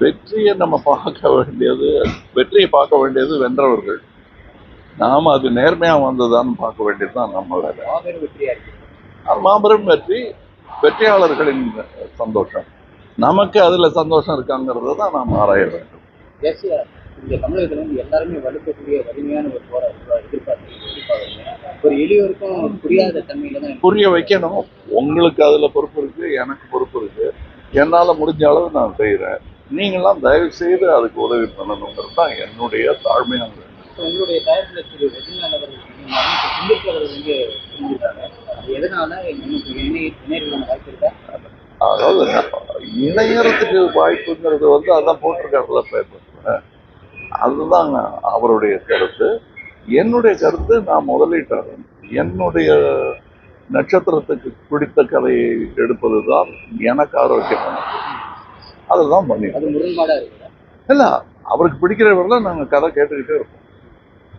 வெற்றியை நம்ம பார்க்க வேண்டியது வெற்றியை பார்க்க வேண்டியது வென்றவர்கள். நாம் அது நேர்மையாக வந்ததான்னு பார்க்க வேண்டியது தான் நம்ம வேலை. மாபெரும் வெற்றி வெற்றியாளர்களின் சந்தோஷம். நமக்கு அதில் சந்தோஷம் இருக்காங்கிறத தான் நாம் ஆராய வேண்டும். இங்க தமிழகத்துல வந்து எல்லாருமே வலுக்கக்கூடிய வலிமையான ஒரு போரா எதிர்பார்த்து எதிர்பார்க்குறீங்க. ஒரு எளியோருக்கும் புரியாத தன்மையில தான் புரிய வைக்கணும். உங்களுக்கு அதில் பொறுப்பு இருக்கு எனக்கு பொறுப்பு இருக்கு. என்னால் முடிஞ்ச அளவு நான் செய்கிறேன் நீங்களாம் தயவு செய்து அதுக்கு உதவி பண்ணணுங்கிறது தான் என்னுடைய தாழ்மையான உங்களுடைய தயாரிப்பில் திரு ரஜினிகாந்த் அவர்கள் வந்து எதனால? அதாவது இணையறதுக்கு வாய்ப்புங்கிறது வந்து அதான் போட்டிருக்காருல பேப்பர்ல அதுதான் அவருடைய கருத்து. என்னுடைய கருத்து நான் முதலீட்டாளர். என்னுடைய நட்சத்திரத்துக்கு பிடித்த கதையை எடுப்பது தான் எனக்கு ஆரோக்கியமானது அதுதான் பண்ணிடுறோம் அது முரண்பாடா இருக்குதா? இல்லை அவருக்கு பிடிக்கிறவர்கள நாங்கள் கதை கேட்டுக்கிட்டே இருப்போம்.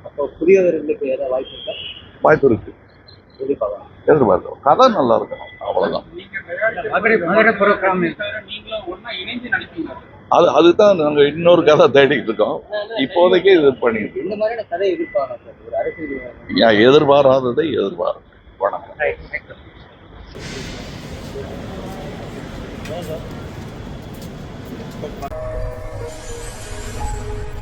அப்போ புதியவர்களுக்கு ஏதாவது வாய்ப்பு இருக்கா? வாய்ப்பு இருக்கு. எதிர்பார்க்கலாம் கதை நல்லா இருக்கணும் அவ்வளோதான் நடிப்பீங்க அது அதுதான் நாங்கள் இன்னொரு கதை தேடிக்கிட்டு இருக்கோம். இப்போதைக்கு இது பண்ணிட்டு. இந்த மாதிரியான கதை எதிர்பாராததை எதிர்பார்க்க வணக்கம். Thank you.